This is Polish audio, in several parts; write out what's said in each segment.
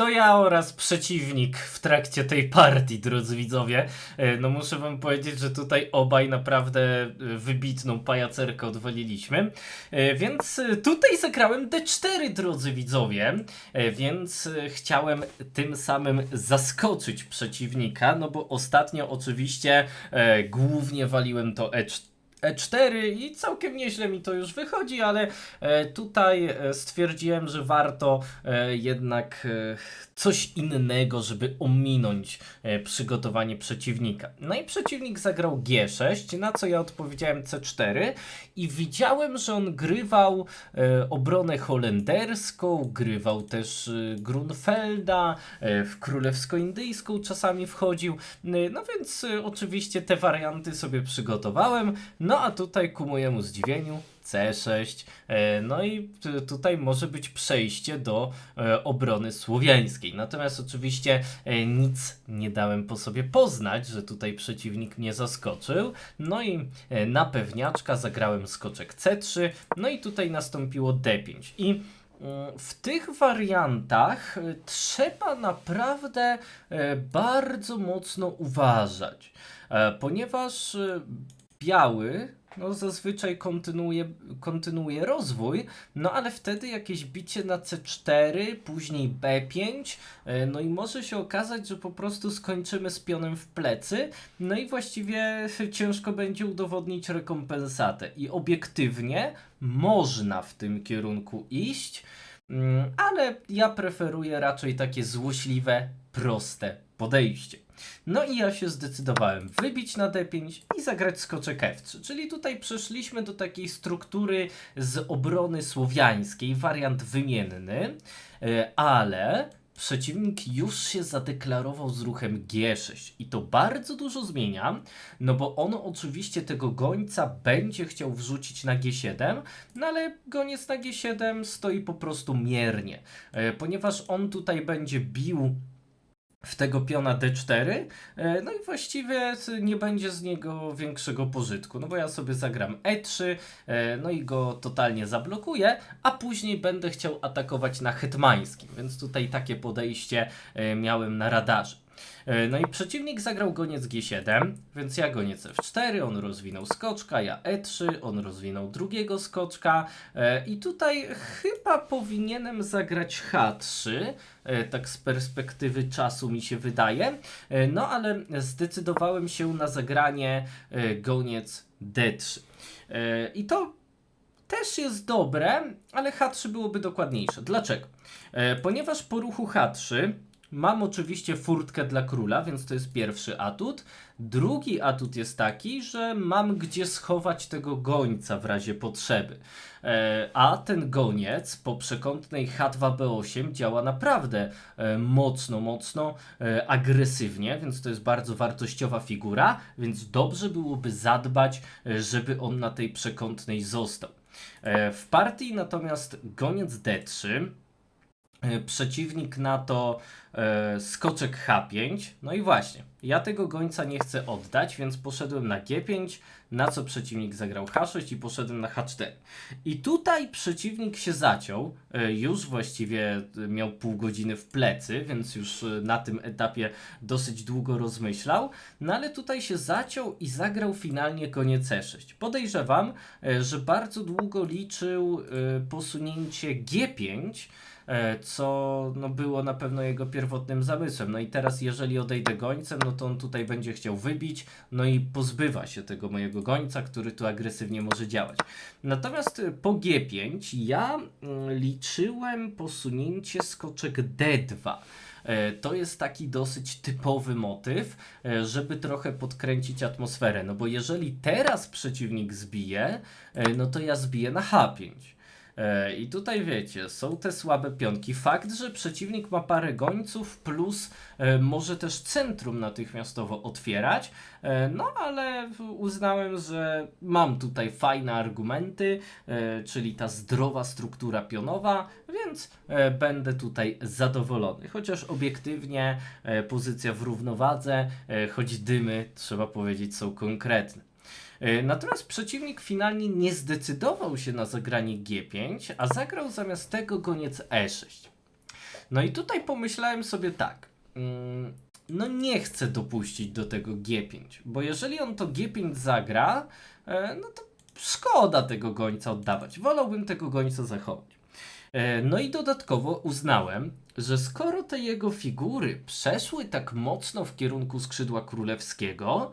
to ja oraz przeciwnik w trakcie tej partii, drodzy widzowie. E, No muszę wam powiedzieć, że tutaj obaj naprawdę e, wybitną pajacerkę odwaliliśmy. E, Więc tutaj zagrałem D4, drodzy widzowie. Więc chciałem tym samym zaskoczyć przeciwnika, no bo ostatnio oczywiście głównie waliłem to E4. E4 i całkiem nieźle mi to już wychodzi, ale e, tutaj e, stwierdziłem, że warto e, jednak coś innego, żeby ominąć przygotowanie przeciwnika. No i przeciwnik zagrał G6, na co ja odpowiedziałem C4 i widziałem, że on grywał obronę holenderską, grywał też Grunfelda, w królewsko-indyjską czasami wchodził, no więc oczywiście te warianty sobie przygotowałem, no a tutaj ku mojemu zdziwieniu C6. E, No i tutaj może być przejście do e, obrony słowiańskiej. Natomiast oczywiście e, nic nie dałem po sobie poznać, że tutaj przeciwnik mnie zaskoczył. No i na pewniaczka zagrałem skoczek C3. No i tutaj nastąpiło D5. I mm, w tych wariantach trzeba naprawdę bardzo mocno uważać, ponieważ biały no zazwyczaj kontynuuje, kontynuuje rozwój, no ale wtedy jakieś bicie na C4, później B5, e, no i może się okazać, że po prostu skończymy z pionem w plecy, no i właściwie ciężko będzie udowodnić rekompensatę. I obiektywnie można w tym kierunku iść, mm, ale ja preferuję raczej takie złośliwe, proste podejście. No i ja się zdecydowałem wybić na D5 i zagrać skoczek F3, czyli tutaj przeszliśmy do takiej struktury z obrony słowiańskiej, wariant wymienny, e, ale przeciwnik już się zadeklarował z ruchem G6 i to bardzo dużo zmienia, no bo on oczywiście tego gońca będzie chciał wrzucić na G7, no ale goniec na G7 stoi po prostu miernie, e, ponieważ on tutaj będzie bił w tego piona D4, e, no i właściwie nie będzie z niego większego pożytku, no bo ja sobie zagram E3, e, no i go totalnie zablokuję, a później będę chciał atakować na hetmańskim, więc tutaj takie podejście e, miałem na radarze. E, No i przeciwnik zagrał goniec G7, więc ja goniec F4, on rozwinął skoczka, ja E3, on rozwinął drugiego skoczka e, i tutaj chyba powinienem zagrać H3, e, tak z perspektywy czasu mi się wydaje, no ale zdecydowałem się na zagranie goniec D3. E, I to też jest dobre, ale H3 byłoby dokładniejsze. Dlaczego? Ponieważ po ruchu H3 mam oczywiście furtkę dla króla, więc to jest pierwszy atut. Drugi atut jest taki, że mam gdzie schować tego gońca w razie potrzeby. E, a ten goniec po przekątnej H2B8 działa naprawdę e, mocno, mocno e, agresywnie, więc to jest bardzo wartościowa figura, więc dobrze byłoby zadbać, żeby on na tej przekątnej został. W partii natomiast goniec D3, e, przeciwnik na to e, skoczek H5, no i właśnie, ja tego gońca nie chcę oddać, więc poszedłem na G5, na co przeciwnik zagrał H6 i poszedłem na H4. I tutaj przeciwnik się zaciął, e, już właściwie e, miał pół godziny w plecy, więc już e, na tym etapie dosyć długo rozmyślał, no ale tutaj się zaciął i zagrał finalnie koniec E6. Podejrzewam, e, że bardzo długo liczył e, posunięcie G5, e, co no, było na pewno jego pierwotnym zamysłem. No i teraz jeżeli odejdę gońcem, no to on tutaj będzie chciał wybić, no i pozbywa się tego mojego gońca, który tu agresywnie może działać. Natomiast y, po G5 ja mm, liczyłem posunięcie skoczek D2. E, To jest taki dosyć typowy motyw, e, żeby trochę podkręcić atmosferę. No bo jeżeli teraz przeciwnik zbije, e, no to ja zbiję na H5. E, I tutaj wiecie, są te słabe pionki. Fakt, że przeciwnik ma parę gońców, plus e, może też centrum natychmiastowo otwierać. E, no ale uznałem, że mam tutaj fajne argumenty, czyli ta zdrowa struktura pionowa, więc będę tutaj zadowolony. Chociaż obiektywnie pozycja w równowadze, choć dymy, trzeba powiedzieć, są konkretne. E, Natomiast przeciwnik finalnie nie zdecydował się na zagranie G5, a zagrał zamiast tego goniec E6. No i tutaj pomyślałem sobie tak. mm, No nie chcę dopuścić do tego G5, bo jeżeli on to G5 zagra, e, no to szkoda tego gońca oddawać. Wolałbym tego gońca zachować. E, No i dodatkowo uznałem, że skoro te jego figury przeszły tak mocno w kierunku skrzydła królewskiego,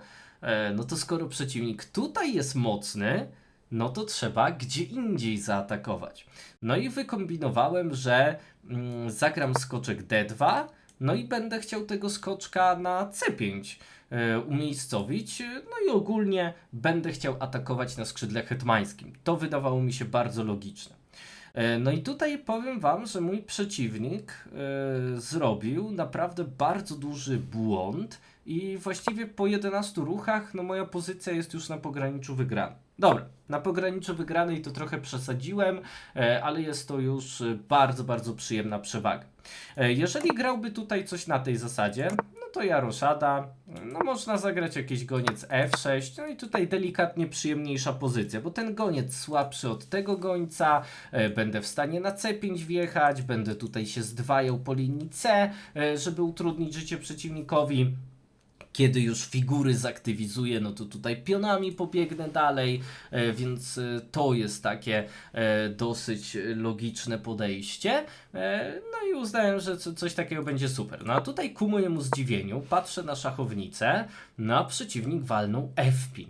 no to skoro przeciwnik tutaj jest mocny, no to trzeba gdzie indziej zaatakować. No i wykombinowałem, że mm, zagram skoczek D2, no i będę chciał tego skoczka na C5 e, umiejscowić, e, no i ogólnie będę chciał atakować na skrzydle hetmańskim. To wydawało mi się bardzo logiczne. E, No i tutaj powiem Wam, że mój przeciwnik e, zrobił naprawdę bardzo duży błąd i właściwie po 11 ruchach no moja pozycja jest już na pograniczu wygranej. Dobra, na pograniczu wygranej to trochę przesadziłem, e, ale jest to już e, bardzo, bardzo przyjemna przewaga. E, Jeżeli grałby tutaj coś na tej zasadzie, no to ja roszada, no można zagrać jakiś goniec F6, no i tutaj delikatnie przyjemniejsza pozycja, bo ten goniec słabszy od tego gońca, będę w stanie na C5 wjechać, będę tutaj się zdwajał po linii C, żeby utrudnić życie przeciwnikowi. Kiedy już figury zaktywizuję, no to tutaj pionami pobiegnę dalej, e, więc e, to jest takie e, dosyć logiczne podejście. No i uznałem, że co- coś takiego będzie super. No a tutaj ku mojemu zdziwieniu patrzę na szachownicę, no a przeciwnik walnął F5.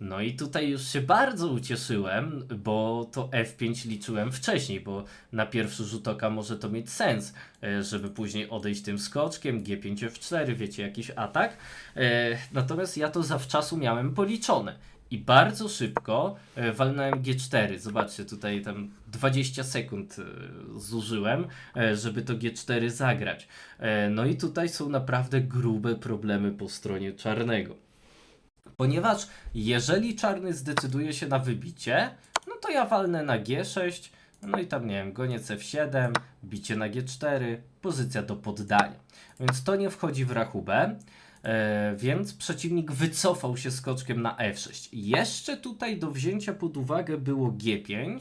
No i tutaj już się bardzo ucieszyłem, bo to F5 liczyłem wcześniej, bo na pierwszy rzut oka może to mieć sens, e, żeby później odejść tym skoczkiem, G5, F4, wiecie, jakiś atak. E, Natomiast ja to zawczasu miałem policzone. I bardzo szybko e, walnąłem G4. Zobaczcie, tutaj tam 20 sekund zużyłem, żeby to G4 zagrać. No i tutaj są naprawdę grube problemy po stronie czarnego. Ponieważ jeżeli czarny zdecyduje się na wybicie, no to ja walnę na G6, no i tam nie wiem, goniec F7, bicie na G4, pozycja do poddania. Więc to nie wchodzi w rachubę. E, więc przeciwnik wycofał się skoczkiem na F6. Jeszcze tutaj do wzięcia pod uwagę było G5.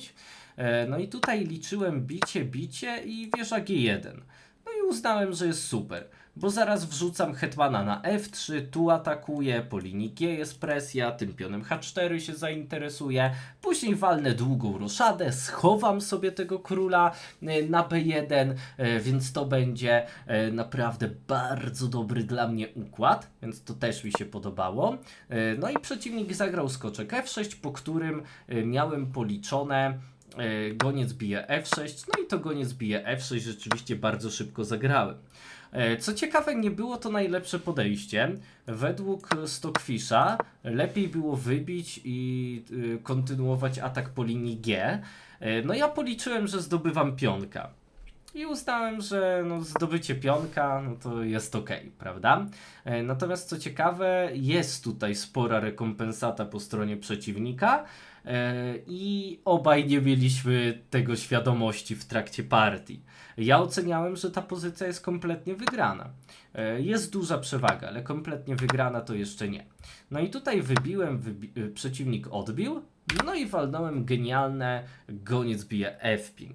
E, no i tutaj liczyłem bicie, bicie i wieża G1. No i uznałem, że jest super, bo zaraz wrzucam hetmana na F3, tu atakuję, po linii G jest presja, tym pionem H4 się zainteresuje, później walnę długą roszadę, schowam sobie tego króla e, na B1, e, więc to będzie e, naprawdę bardzo dobry dla mnie układ, więc to też mi się podobało. No i przeciwnik zagrał skoczek F6, po którym miałem policzone goniec bije F6, no i to goniec bije F6 rzeczywiście bardzo szybko zagrałem. E, Co ciekawe, nie było to najlepsze podejście. Według Stockfisha lepiej było wybić i y, kontynuować atak po linii G. E, No ja policzyłem, że zdobywam pionka. I uznałem, że no, zdobycie pionka no to jest ok, prawda? E, Natomiast co ciekawe, jest tutaj spora rekompensata po stronie przeciwnika e, i obaj nie mieliśmy tego świadomości w trakcie partii. Ja oceniałem, że ta pozycja jest kompletnie wygrana. E, Jest duża przewaga, ale kompletnie wygrana to jeszcze nie. No i tutaj wybiłem, wybi y, przeciwnik odbił, no i walnąłem genialne goniec bije F5.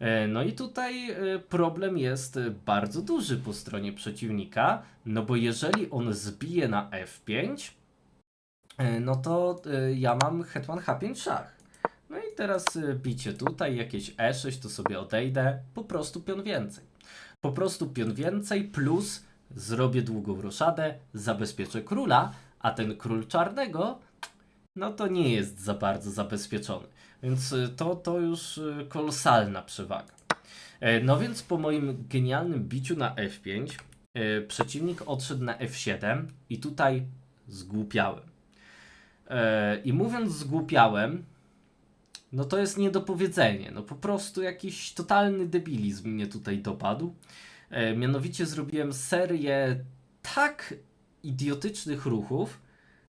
E, No i tutaj e, problem jest e, bardzo duży po stronie przeciwnika, no bo jeżeli on zbije na F5, e, no to e, ja mam hetman H5 szach. No i teraz e, bicie tutaj, jakieś E6, to sobie odejdę, po prostu pion więcej. Po prostu pion więcej plus zrobię długą roszadę, zabezpieczę króla, a ten król czarnego, no to nie jest za bardzo zabezpieczony. Więc to, to już kolosalna przewaga. E, No więc po moim genialnym biciu na F5 e, przeciwnik odszedł na F7 i tutaj zgłupiałem. E, I mówiąc zgłupiałem, no to jest niedopowiedzenie. No po prostu jakiś totalny debilizm mnie tutaj dopadł. E, Mianowicie zrobiłem serię tak idiotycznych ruchów,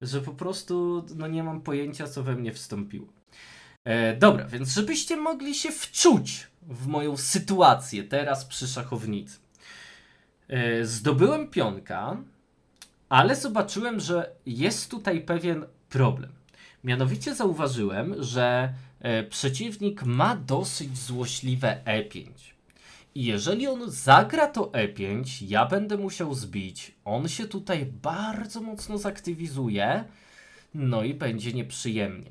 że po prostu no nie mam pojęcia, co we mnie wstąpiło. E, dobra, więc żebyście mogli się wczuć w moją sytuację teraz przy szachownicy. Zdobyłem pionka, ale zobaczyłem, że jest tutaj pewien problem. Mianowicie zauważyłem, że e, przeciwnik ma dosyć złośliwe E5. I jeżeli on zagra to E5, ja będę musiał zbić. On się tutaj bardzo mocno zaktywizuje. No i będzie nieprzyjemnie.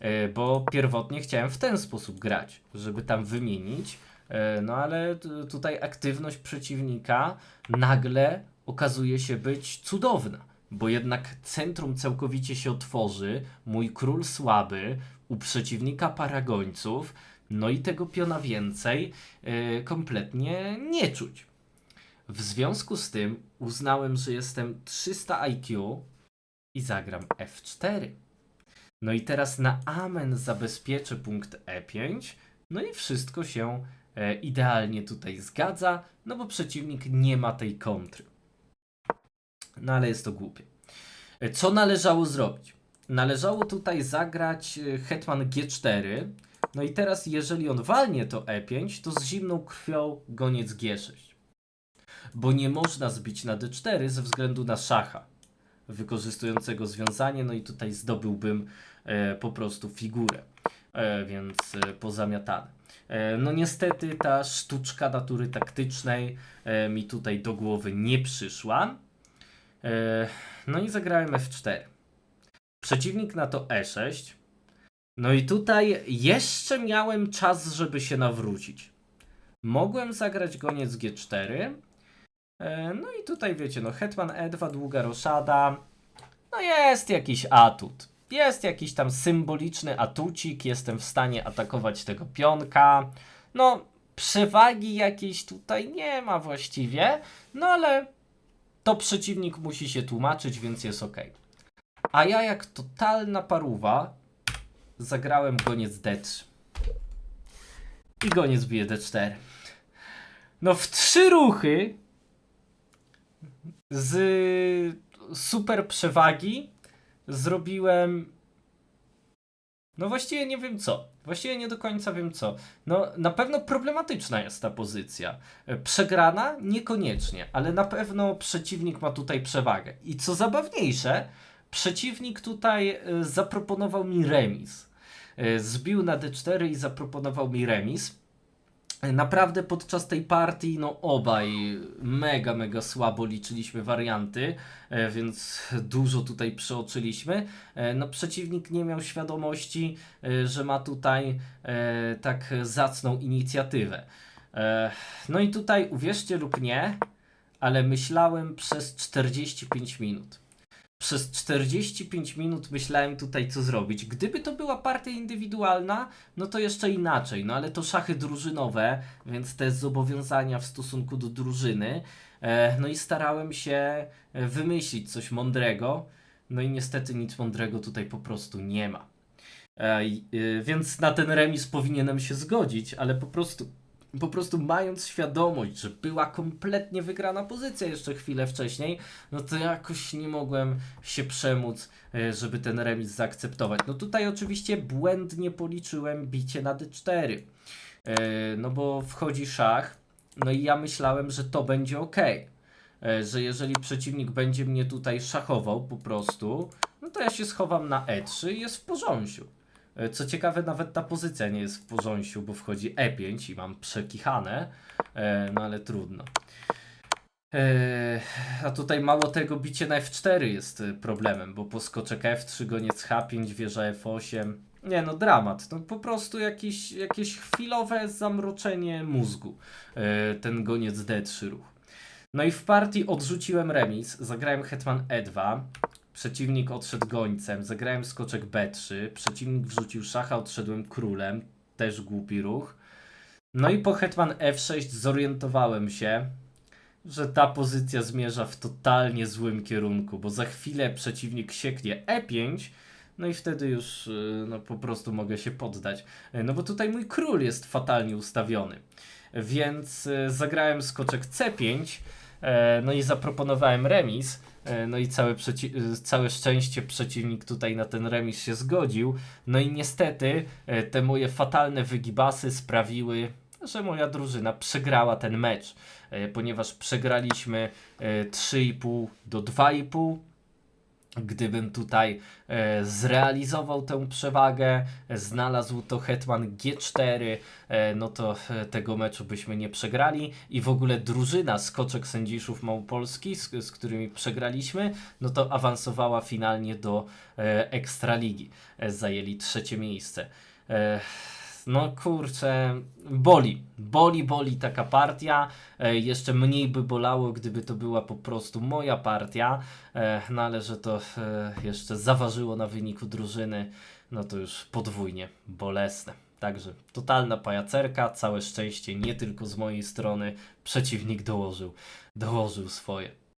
E, Bo pierwotnie chciałem w ten sposób grać, żeby tam wymienić. E, No ale tutaj aktywność przeciwnika nagle okazuje się być cudowna. Bo jednak centrum całkowicie się otworzy, mój król słaby, u przeciwnika paragońców, no i tego piona więcej e, kompletnie nie czuć. W związku z tym uznałem, że jestem 300 IQ i zagram F4. No i teraz na amen zabezpieczę punkt E5, no i wszystko się e, idealnie tutaj zgadza, no bo przeciwnik nie ma tej kontry. No ale jest to głupie. E, Co należało zrobić? Należało tutaj zagrać e, hetman G4, no i teraz jeżeli on walnie to E5, to z zimną krwią goniec G6. Bo nie można zbić na D4 ze względu na szacha wykorzystującego związanie, no i tutaj zdobyłbym e, po prostu figurę, e, więc e, pozamiatane. E, no niestety ta sztuczka natury taktycznej e, mi tutaj do głowy nie przyszła. E, no i zagrałem F4. Przeciwnik na to E6. No i tutaj jeszcze miałem czas, żeby się nawrócić. Mogłem zagrać goniec G4. E, No i tutaj wiecie, no Hetman E2, długa roszada. No jest jakiś atut. Jest jakiś tam symboliczny atucik. Jestem w stanie atakować tego pionka. No, przewagi jakiejś tutaj nie ma właściwie. No ale to przeciwnik musi się tłumaczyć, więc jest ok. A ja jak totalna paruwa zagrałem goniec D3. I goniec bije D4. No w trzy ruchy z super przewagi zrobiłem. No właściwie nie wiem co. Właściwie nie do końca wiem co. No na pewno problematyczna jest ta pozycja. E, Przegrana? Niekoniecznie, ale na pewno przeciwnik ma tutaj przewagę. I co zabawniejsze, przeciwnik tutaj e, zaproponował mi remis. E, Zbił na D4 i zaproponował mi remis. Naprawdę podczas tej partii, no obaj mega, mega słabo liczyliśmy warianty, e, więc dużo tutaj przeoczyliśmy. E, No przeciwnik nie miał świadomości, e, że ma tutaj e, tak zacną inicjatywę. E, No i tutaj uwierzcie lub nie, ale myślałem przez 45 minut. Przez 45 minut myślałem tutaj, co zrobić. Gdyby to była partia indywidualna, no to jeszcze inaczej. No ale to szachy drużynowe, więc te zobowiązania w stosunku do drużyny. E, no i starałem się e, wymyślić coś mądrego. No i niestety nic mądrego tutaj po prostu nie ma. E, więc na ten remis powinienem się zgodzić, ale po prostu po prostu mając świadomość, że była kompletnie wygrana pozycja jeszcze chwilę wcześniej, no to jakoś nie mogłem się przemóc, e, żeby ten remis zaakceptować. No tutaj oczywiście błędnie policzyłem bicie na D4, e, no bo wchodzi szach, no i ja myślałem, że to będzie ok. Że jeżeli przeciwnik będzie mnie tutaj szachował po prostu, no to ja się schowam na E3 i jest w porządku. E, Co ciekawe, nawet ta pozycja nie jest w porządku, bo wchodzi E5 i mam przekichane, e, no ale trudno. E, a tutaj mało tego, bicie na F4 jest problemem, bo poskoczek F3, goniec H5, wieża F8. Nie no, dramat. No po prostu jakieś, jakieś chwilowe zamroczenie mózgu. Ten goniec D3 ruch. No i w partii odrzuciłem remis, zagrałem hetman E2, przeciwnik odszedł gońcem, zagrałem skoczek B3, przeciwnik wrzucił szacha, odszedłem królem, też głupi ruch. No i po hetman F6 zorientowałem się, że ta pozycja zmierza w totalnie złym kierunku, bo za chwilę przeciwnik sieknie E5, no i wtedy już y, no, po prostu mogę się poddać. Y, No bo tutaj mój król jest fatalnie ustawiony. Więc y, zagrałem skoczek C5, e, no i zaproponowałem remis. E, No i całe, y, całe szczęście przeciwnik tutaj na ten remis się zgodził. No i niestety e, te moje fatalne wygibasy sprawiły, że moja drużyna przegrała ten mecz, e, ponieważ przegraliśmy e, 3,5 do 2,5. Gdybym tutaj e, zrealizował tę przewagę, znalazł to Hetman G4, e, no to e, tego meczu byśmy nie przegrali i w ogóle drużyna Skoczek Sędziszów Małopolski, z, z którymi przegraliśmy, no to awansowała finalnie do e, Ekstraligi. E, zajęli trzecie miejsce. E, no kurczę, boli, boli, boli taka partia. E, jeszcze mniej by bolało, gdyby to była po prostu moja partia, e, no ale że to e, jeszcze zaważyło na wyniku drużyny, no to już podwójnie bolesne. Także totalna pajacerka, całe szczęście nie tylko z mojej strony, przeciwnik dołożył, dołożył swoje.